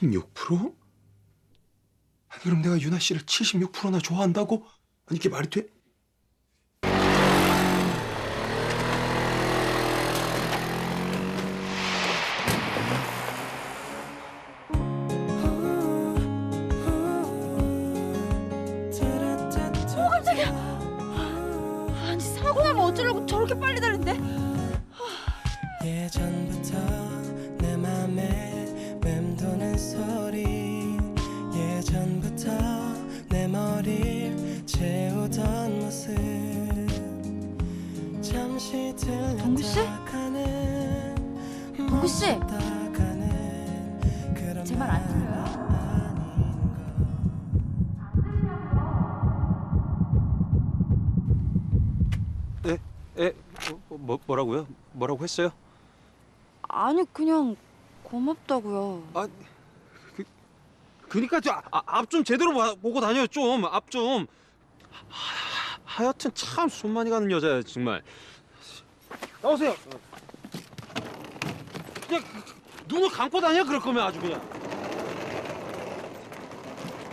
76%? 아니 그럼 내가 유나 씨를 76%나 좋아한다고? 아니 이게 말이 돼? 동구 씨? 동구 씨? 제 말 안 들려요? 에? 에? 뭐, 뭐, 뭐라고요? 뭐라고 했어요? 아니 그냥 고맙다고요. 아, 그, 그니까 앞좀 제대로 봐, 보고 다녀요 좀, 앞 좀. 하, 하여튼 참손 많이 가는 여자야 정말. 나오세요. 그냥 눈을 감고 다녀 그럴 거면 아주 그냥.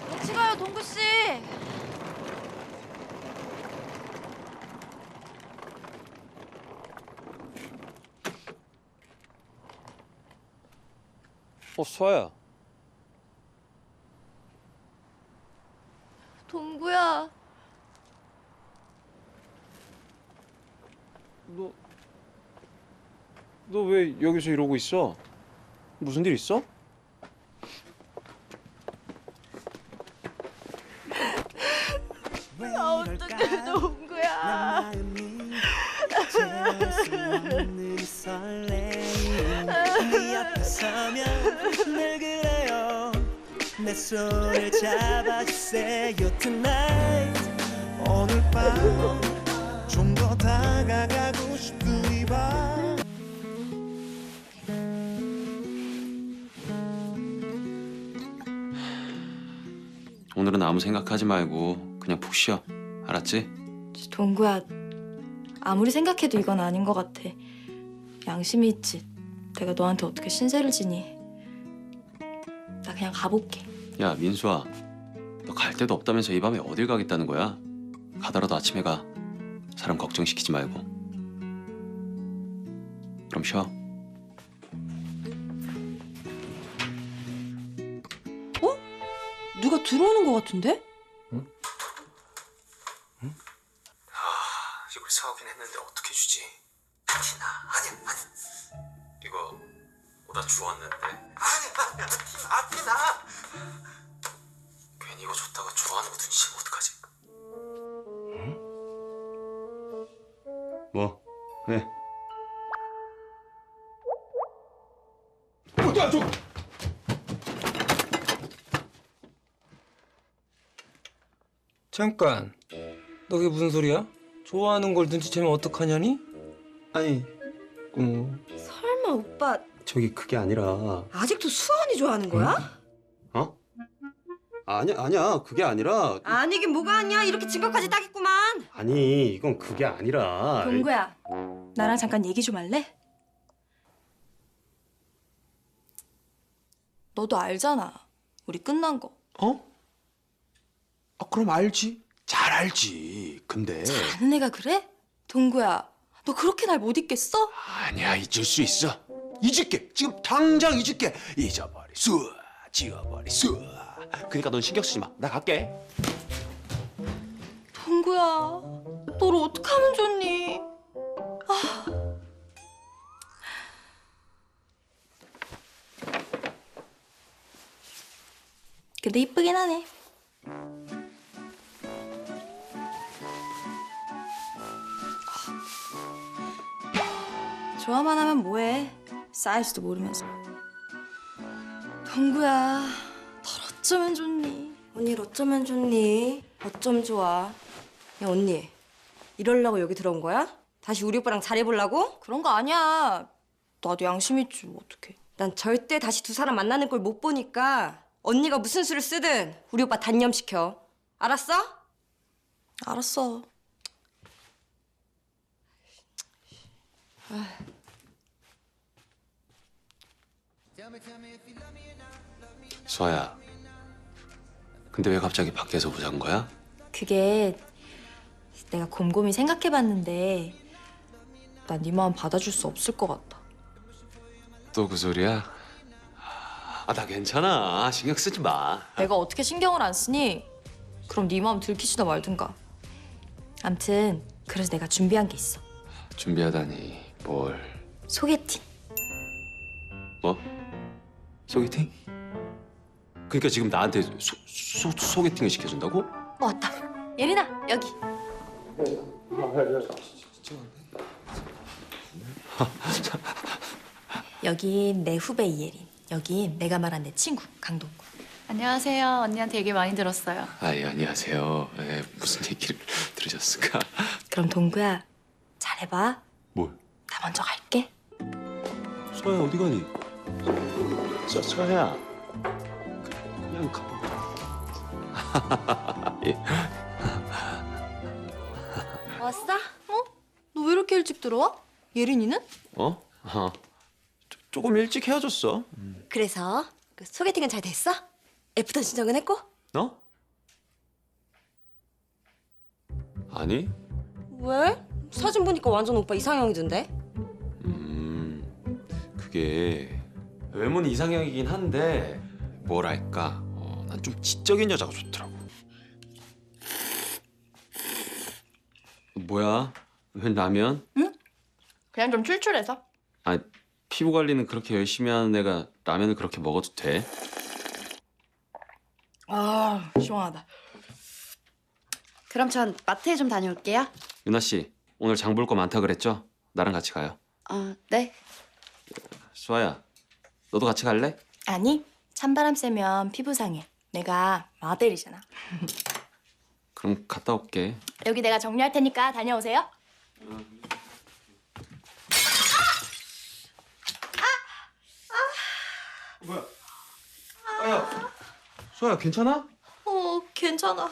같이 가요 동구 씨. 어, 수아야. 너, 너 왜 여기서 이러고 있어? 무슨 일 있어? 나 서면 늘 그래요 내 손을 잡아주세요 tonight 오늘 밤 좀 더 다가가고 싶으니 봐 오늘은 아무 생각하지 말고 그냥 푹 쉬어. 알았지? 동구야, 아무리 생각해도 이건 아닌 것 같아. 양심이 있지. 내가 너한테 어떻게 신세를 지니? 나 그냥 가볼게. 야 민수아, 너 갈 데도 없다면서 이 밤에 어딜 가겠다는 거야? 가더라도 아침에 가. 사람 걱정시키지 말고. 그럼 쉬어. 누가 들어오는 것 같은데? 이걸 사오긴 했는데 어떻게 주지? 티나 아니 아니 이거 오다 주웠는데 아니 아니 티나 티나 괜히 이거 줬다가 좋아하는 거 눈치채면 어떡하지? 뭐? 왜? 잠깐. 너 그게 무슨 소리야? 좋아하는 걸 눈치채면 어떡하냐니? 아니, 어, 설마 오빠 저기 그게 아니라, 아직도 수아언니 좋아하는 거야? 어? 아니야, 아니야, 그게 아니라, 아니긴 뭐가 아니야 이렇게 증거까지 따겠구만 아니, 이건 그게 아니라. 동구야, 나랑 잠깐 얘기 좀 할래? 너도 알잖아. 우리 끝난 거. 어? 아, 그럼 알지. 잘 알지. 근데 아는 애가 그래? 동구야, 너 그렇게 날 못 잊겠어? 아니야 잊을 수 있어. 잊을게. 지금 당장 잊을게. 잊어버리 수, 지워버리 수. 그러니까 넌 신경 쓰지 마. 나 갈게. 동구야, 너를 어떻게 하면 좋니? 아. 근데 이쁘긴 하네. 좋아만 하면 뭐해? 사이즈도 모르면서. 동구야, 널 어쩌면 좋니? 언니 어쩌면 좋니? 어쩜 좋아 야 언니 이럴라고 여기 들어온 거야? 다시 우리 오빠랑 잘해보려고? 그런 거 아니야. 나도 양심 있지, 뭐 어떡해. 난 절대 다시 두 사람 만나는 걸 못 보니까 언니가 무슨 수를 쓰든 우리 오빠 단념시켜 알았어? 알았어. 수아야. 근데 왜 갑자기 밖에서 보자는 거야? 그게 내가 곰곰이 생각해봤는데 난 네 마음 받아줄 수 없을 것 같아. 또그 소리야? 아, 나 괜찮아. 신경 쓰지 마. 내가 어떻게 신경을 안 쓰니? 그럼 네 마음 들키시다 말든가. 암튼 그래서 내가 준비한 게 있어. 준비하다니 뭘? 소개팅. 뭐? 소개팅? 그러니까 지금 나한테 소, 소, 소개팅을 시켜준다고? 어, 왔다. 예린아 여기. 여긴 내 후배 이예린. 여긴 내가 말한 내 친구 강동구. 안녕하세요. 언니한테 얘기 많이 들었어요. 아, 예, 안녕하세요. 예, 무슨 얘기를 들으셨을까? 그럼 동구야 잘해봐. 뭘? 나 먼저 갈게. 수아야 어디 가니? 수, 수아야. 그냥 가. 예. 왔어? 어? 너 왜 이렇게 일찍 들어와? 예린이는? 어? 어. 조, 조금 일찍 헤어졌어. 그래서 그 소개팅은 잘 됐어? 애프터 신청은 했고? 너? 아니. 왜? 사진 보니까 완전 오빠 이상형이던데? 음. 그게 외모는 이상형이긴 한데 뭐랄까. 어, 난 좀 지적인 여자가 좋더라고. 뭐야? 웬 라면? 그냥 좀 출출해서. 아 피부 관리는 그렇게 열심히 하는 애가 라면을 그렇게 먹어도 돼? 아 시원하다. 그럼 전 마트에 좀 다녀올게요. 유나 씨 오늘 장 볼 거 많다 그랬죠? 나랑 같이 가요. 아 네. 수아야, 너도 같이 갈래? 아니 찬바람 쐬면 피부 상해. 내가 마델이잖아. 그럼 갔다 올게. 여기 내가 정리할 테니까 다녀오세요. 수아야 괜찮아? 어 괜찮아.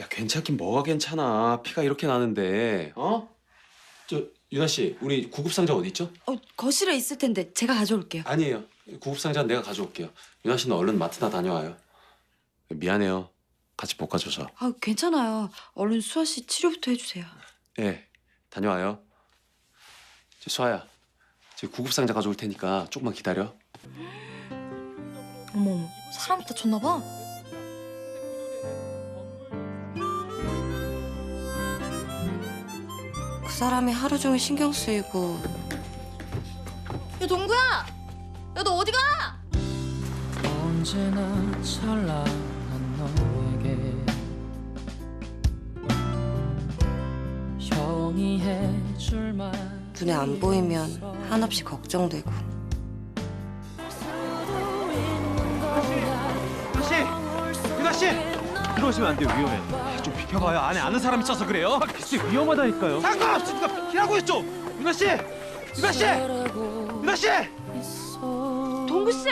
야 괜찮긴 뭐가 괜찮아. 피가 이렇게 나는데. 어? 저 유나 씨, 우리 구급 상자 어디 있죠? 어 거실에 있을 텐데 제가 가져올게요. 아니에요. 구급 상자 는 내가 가져올게요. 유나 씨는 얼른 마트나 다녀와요. 미안해요. 같이 못 가줘서. 아 괜찮아요. 얼른 수아 씨 치료부터 해주세요. 예, 다녀와요. 저 수아야, 제 구급 상자 가져올 테니까 조금만 기다려. 어머 어머 사람이 다쳤나 봐. 사람이 하루 종일 신경 쓰이고 야 동구야. 야 너 어디 가? 언제나 찬란한 너에게 형이 해줄 말 눈에 안 보이면 한없이 걱정되고 유나 씨, 유나 씨, 들어오시면 안 돼요. 위험해. 좀 비켜봐요. 안에 아는 사람 있어서 그래요. 글쎄 위험하다니까요. 상관없으니까 피라고요 좀. 유나 씨, 유나 씨, 유나 씨. 동구 씨.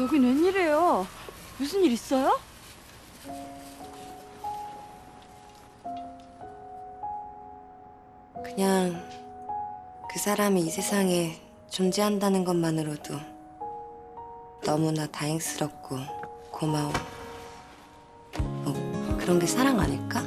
여긴 웬일이에요? 무슨 일 있어요? 그냥 그 사람이 이 세상에 존재한다는 것만으로도 너무나 다행스럽고 고마워. 뭐 그런 게 사랑 아닐까?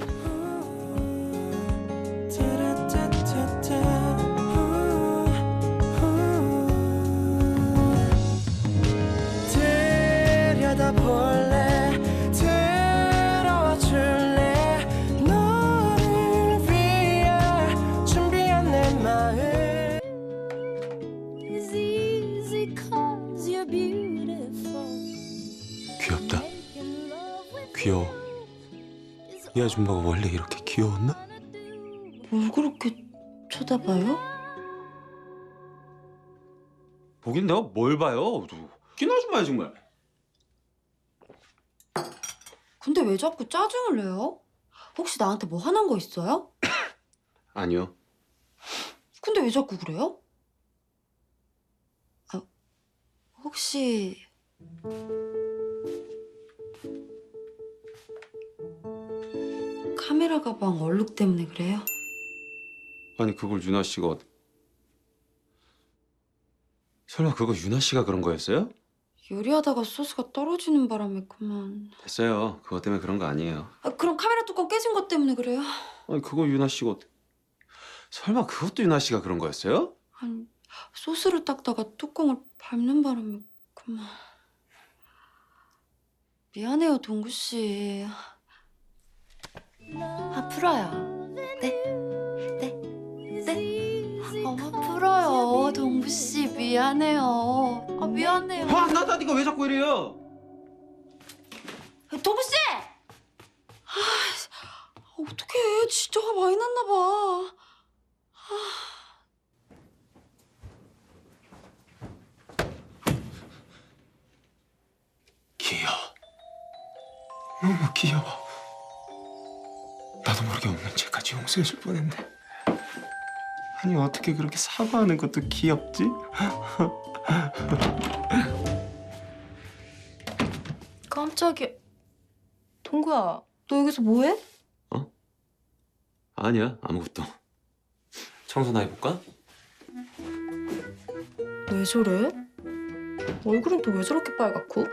아줌마가 원래 이렇게 귀여웠나? 뭘 그렇게 쳐다봐요? 보긴 내가 뭘 봐요. 웃긴 아줌마야 정말. 근데 왜 자꾸 짜증을 내요? 혹시 나한테 뭐 화난 거 있어요? 아니요. 근데 왜 자꾸 그래요? 혹시 카메라 가방 얼룩 때문에 그래요? 아니 그걸 유나 씨가 어- 설마 그거 유나 씨가 그런 거였어요? 요리하다가 소스가 떨어지는 바람에 그만. 됐어요. 그것 때문에 그런 거 아니에요. 아, 그럼 카메라 뚜껑 깨진 것 때문에 그래요? 아니 그거 유나 씨가 설마 그것도 유나 씨가 그런 거였어요? 아니 소스를 닦다가 뚜껑을 밟는 바람에 그만. 미안해요 동구 씨. 아 풀어요. 네, 네, 네. 어머 풀어요 동구 씨 미안해요. 아 미안해요. 아, 나, 나 이거 왜 자꾸 이래요? 동구 씨. 아 어떡해 진짜 화 많이 났나 봐. 귀여워. 너무 귀여워. 용서해줄 뻔했네. 아니 어떻게 그렇게 사과하는 것도 귀엽지? 깜짝이야. 동구야, 너 여기서 뭐해? 아니야 아무것도. 청소나 해볼까? 왜 저래? 얼굴은 또 왜 저렇게 빨갛고?